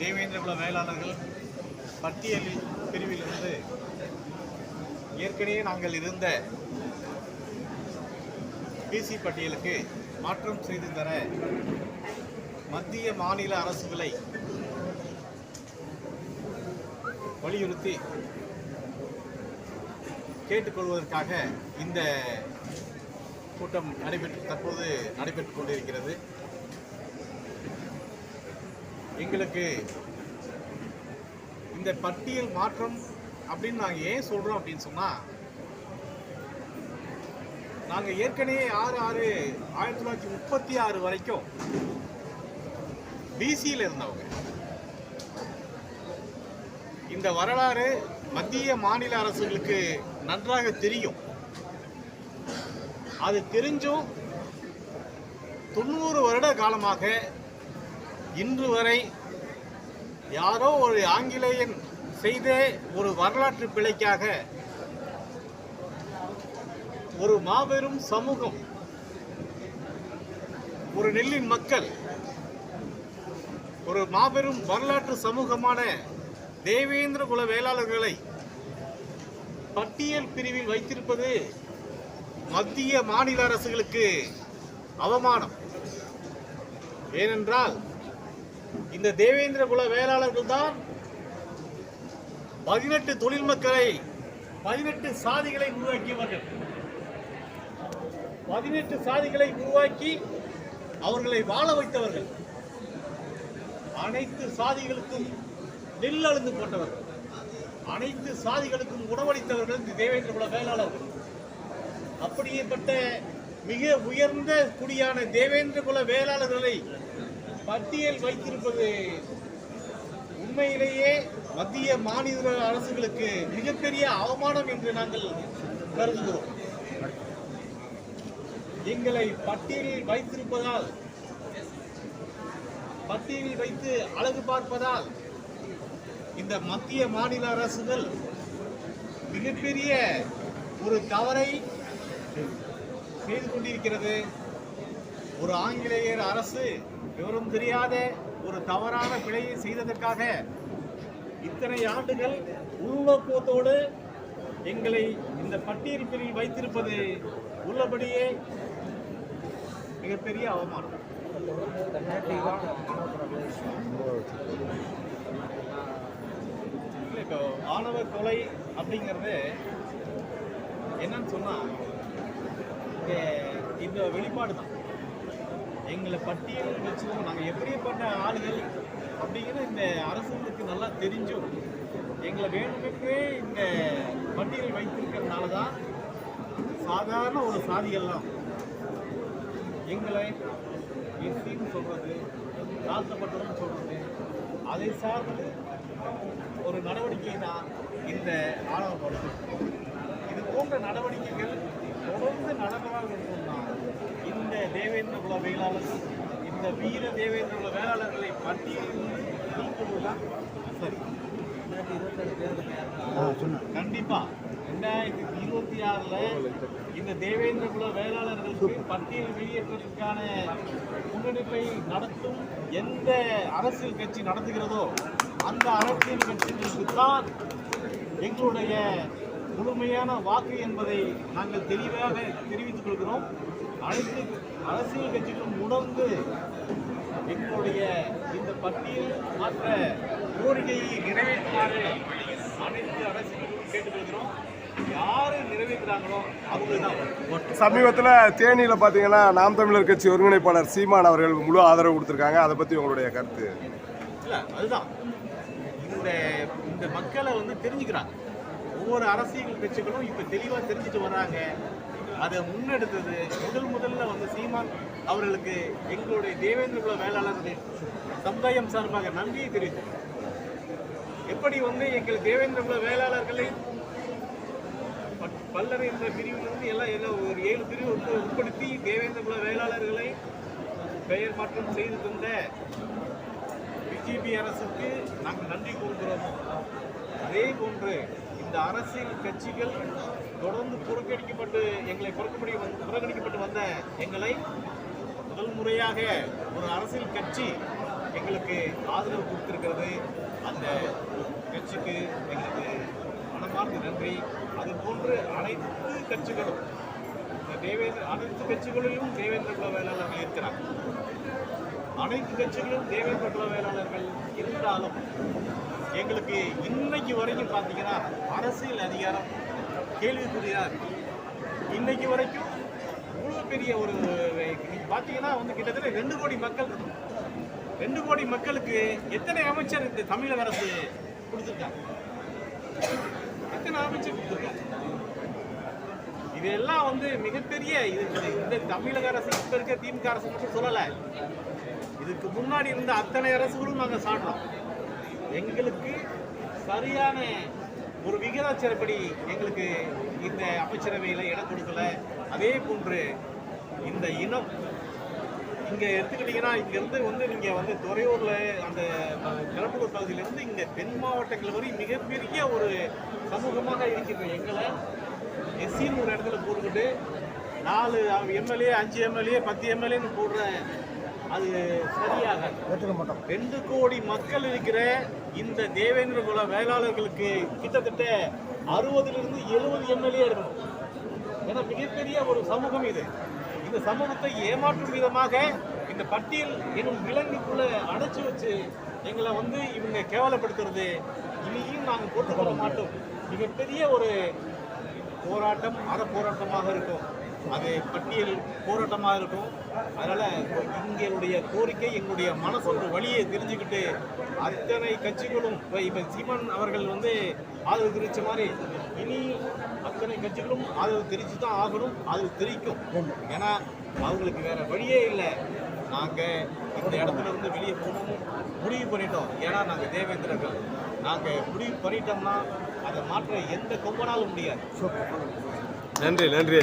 தேவேந்திரகுல வேளாளர்கள் பட்டியலில் பிரிவிலிருந்து ஏற்கனவே நாங்கள் இருந்த பிசி பட்டியலுக்கு மாற்றம் செய்து தர மத்திய மாநில அரசுகளை வலியுறுத்தி கேட்டுக்கொள்வதற்காக இந்த கூட்டம் நடைபெற்று தற்போது நடைபெற்றுக் கொண்டிருக்கிறது. எங்களுக்கு இந்த பட்டியல் மாற்றம் அப்படின்னு நாங்கள் ஏன் சொல்கிறோம் அப்படின்னு சொன்னால் நாங்கள் ஏற்கனவே ஆறு ஆறு ஆயிரத்தி தொள்ளாயிரத்தி முப்பத்தி ஆறு வரைக்கும் பிசியில் இருந்தவங்க. இந்த வரலாறு மத்திய மாநில அரசுகளுக்கு நன்றாக தெரியும். அது தெரிஞ்சும் தொண்ணூறு வருட காலமாக இன்று வரை யாரோ ஒரு ஆங்கிலேயன் செய்த ஒரு வரலாற்று பிழைக்காக ஒரு மாபெரும் சமூகம் ஒரு நெல்லின் மக்கள் ஒரு மாபெரும் வரலாற்று சமூகமான தேவேந்திர குல வேளாளர்களை பட்டியல் பிரிவில் வைத்திருப்பது மத்திய மாநில அரசுகளுக்கு அவமானம். ஏனென்றால் இந்த தேவேந்திர குல வேளாளர்கள் தான் பதினெட்டு தொழில் மக்களை பதினெட்டு சாதிகளை உருவாக்கியவர்கள். பதினெட்டு சாதிகளை உருவாக்கி அவர்களை வாழ வைத்தவர்கள். அனைத்து சாதிகளுக்கும் நெல் அழுந்து போட்டவர்கள். அனைத்து சாதிகளுக்கும் உணவளித்தவர்கள் இந்த தேவேந்திர குல வேளாளர்கள். அப்படியேப்பட்ட மிக உயர்ந்த குடியான தேவேந்திர குல வேளாளர்களை பட்டியல் வைத்திருப்பது உண்மையிலேயே மத்திய மாநில அரசுகளுக்கு மிகப்பெரிய அவமானம் என்று நாங்கள் கருதுகிறோம். எங்களை பட்டியலில் வைத்திருப்பதால் பட்டியலில் வைத்து அழகு பார்ப்பதால் இந்த மத்திய மாநில அரசுகள் மிகப்பெரிய ஒரு தவறை செய்து கொண்டிருக்கிறது. ஒரு ஆங்கிலேயர் அரசு விவரம் தெரியாத ஒரு தவறான பிழையை செய்ததற்காக இத்தனை ஆண்டுகள் உள்நோக்கத்தோடு எங்களை இந்த பட்டியல் பிரிவில் வைத்திருப்பது உள்ளபடியே மிகப்பெரிய அவமானம். இல்லை இப்போ ஆணவ கொலை அப்படிங்கிறது என்னன்னு சொன்னால் இந்த வெளிப்பாடு தான் எங்களை பட்டியல் வச்சுருக்கோம் நாங்கள் எப்படிப்பட்ட ஆளுகள் அப்படிங்கிற இந்த அரசுகளுக்கு நல்லா தெரிஞ்சும். எங்களை வேணுமென்றே இந்த பட்டியல் வைத்திருக்கிறதுனால தான் சாதாரண ஒரு சாதிகள்லாம் எங்களை எஸ்சின்னு சொல்கிறது தாழ்த்தப்பட்டவர்னு சொல்கிறது அதை சார்ந்து ஒரு நடவடிக்கை தான் இந்த ஆணவ இது போன்ற நடவடிக்கைகள் தொடர்ந்து நடைபெறாக இருக்கணும்னா இந்த தேவேந்திர குல வேளாளர்கள் இந்த வீர தேவேந்திர குல வேளாளர்களை பட்டியலில் நீக்குவதுதான் சரி. கண்டிப்பா. ரெண்டாயிரத்தி இருபத்தி ஆறுல இந்த தேவேந்திர குல வேளாளர்களுக்கு பட்டியல் வெளியேற்றத்திற்கான முன்னெடுப்பை நடத்தும் எந்த அரசியல் கட்சி நடத்துகிறதோ அந்த அரசியல் கட்சிகளுக்கு தான் எங்களுடைய முழுமையான வாக்கு என்பதை நாங்கள் தெளிவாக தெரிவித்துக் கொள்கிறோம். அனைத்து அரசியல் கட்சிகளும் உணர்ந்து எங்களுடைய இந்த பட்டியல் மாற்ற கோரிக்கையை நிறைவேற்றுமாறு அனைத்து அரசியலும் கேட்டுக்கொள்கிறோம். யாரு நிறைவேற்றுறாங்களோ அவங்க தான் சமீபத்தில் தேனியில் பார்த்தீங்கன்னா நாம் தமிழர் கட்சி ஒருங்கிணைப்பாளர் சீமான் அவர்கள் முழு ஆதரவு கொடுத்துருக்காங்க. அதை பற்றி உங்களுடைய கருத்து? இல்ல அதுதான். இந்த இந்த மக்களை வந்து தெரிஞ்சுக்கிறாங்க. ஒவ்வொரு அரசியல் கட்சிகளும் இப்ப தெளிவா தெரிஞ்சுட்டு வர்றாங்க. அதை முன்னெடுத்தது முதல் முதல்ல வந்து சீமான் அவர்களுக்கு எங்களுடைய தேவேந்திர குல வேளாளர்கள் சமுதாயம் சார்பாக நன்றியை தெரிவித்தோம். எப்படி வந்து எங்கள் தேவேந்திர குல வேளாளர்களை பட்- பல்லர் என்ற பிரிவிலிருந்து எல்லாம் எல்லாம் ஒரு ஏழு பிரிவு வந்து உட்படுத்தி தேவேந்திர குல வேளாளர்களை பெயர் மாற்றம் செய்து தந்த பிஜேபி அரசுக்கு நாங்கள் நன்றி கூறுகிறோமோ. அதே போன்று இந்த அரசியல் கட்சிகள் தொடர்ந்து புறக்கணிக்கப்பட்டு எங்களை புறக்கணி புறக்கணிக்கப்பட்டு வந்த எங்களை முதல் முறையாக ஒரு அரசியல் கட்சி எங்களுக்கு ஆதரவு கொடுத்திருக்கிறது. அந்த கட்சிக்கு எங்களுக்கு மனமார்ந்த நன்றி. அது போன்று அனைத்து கட்சிகளும் தேவேந்திர அனைத்து கட்சிகளிலும் தேவேந்திர குல வேளாளர்கள் இருக்கிறாங்க அனைத்து கட்சிகளிலும் தேவேந்திர குல வேளாளர்கள் இருந்தாலும் எங்களுக்கு இன்னைக்கு வரைக்கும் பார்த்தீங்கன்னா அரசியல் அதிகாரம் கேள்விக்குறியாக இருக்குது இன்னைக்கு வரைக்கும் இவ்வளோ பெரிய ஒரு பார்த்தீங்கன்னா வந்து கிட்டத்தட்ட ரெண்டு கோடி மக்கள் இருக்கும். ரெண்டு கோடி மக்களுக்கு எத்தனை அமைச்சர் இந்த தமிழக அரசு கொடுத்துருக்காங்க? எத்தனை அமைச்சர் கொடுத்துருக்காங்க? இதெல்லாம் வந்து மிகப்பெரிய இது இந்த தமிழக அரசு இப்போ இருக்க திமுக அரசு மட்டும் சொல்லலை. இதுக்கு முன்னாடி இருந்த அத்தனை அரசுகளும் நாங்கள் சாடுறோம். எங்களுக்கு சரியான ஒரு விகிதாச்சாரப்படி எங்களுக்கு இந்த அமைச்சரவையில் இடம் கொடுக்கல. அதே போன்று இந்த இனம் இங்கே எடுத்துக்கிட்டிங்கன்னா இங்கேருந்து வந்து நீங்கள் வந்து துறையூரில் அந்த பெரம்பலூர் பகுதியிலேருந்து இங்கே தென் மாவட்டங்கள் வரை மிகப்பெரிய ஒரு சமூகமாக இருக்கின்ற எங்களை எஸ்சின்னு ஒரு இடத்துல போட்டுக்கிட்டு நாலு எம்எல்ஏ அஞ்சு எம்எல்ஏ பத்து எம்எல்ஏன்னு போடுற அது மாட்டோம். ரெண்டு கோடி மக்கள் இருக்கிற இந்த தேவேந்திர குல வேளாளர்களுக்கு கிட்டத்தட்ட அறுபதுலேருந்து எழுபது எம்எல்ஏ இருக்கணும். ஏன்னா மிகப்பெரிய ஒரு சமூகம் இது. இந்த சமூகத்தை ஏமாற்றும் விதமாக இந்த பட்டியல் எனும் விலங்குக்குள்ள அடைச்சி வச்சு எங்களை வந்து இவங்க கேவலப்படுத்துறது இனியும் நாங்கள் பொறுத்துக்கொள்ள மாட்டோம். மிகப்பெரிய ஒரு போராட்டம் அற போராட்டமாக இருக்கும். அது பட்டியல் போராட்டமாக இருக்கும். அதனால் எங்களுடைய கோரிக்கை எங்களுடைய மனசோட வழியை தெரிஞ்சுக்கிட்டு அத்தனை கட்சிகளும் இப்போ இப்போ சீமான் அவர்கள் வந்து ஆதரவு தெரிவித்த மாதிரி இனி அத்தனை கட்சிகளும் ஆதரவு தெரிவித்து தான் ஆகணும் அது தெரிவிக்கும். ஏன்னா அவங்களுக்கு வேறு வழியே இல்லை. நாங்கள் இந்த இடத்துல இருந்து வெளியே போகணும் முடிவு பண்ணிட்டோம். ஏன்னா நாங்கள் தேவேந்திரர்கள். நாங்கள் முடிவு பண்ணிட்டோம்னா அதை மாற்ற எந்த கொம்பனாலும் முடியாது. நன்றி நன்றி.